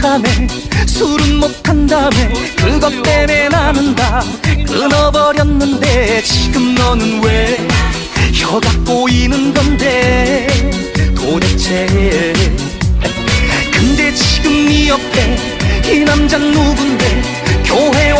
싫다며 술은 못한다며 그것 때문에 나는 다 끊어버렸는데 지금 너는 왜 혀가 꼬이는 건데 도대체. 근데 지금 네 옆에 이 남자 누군데? 교회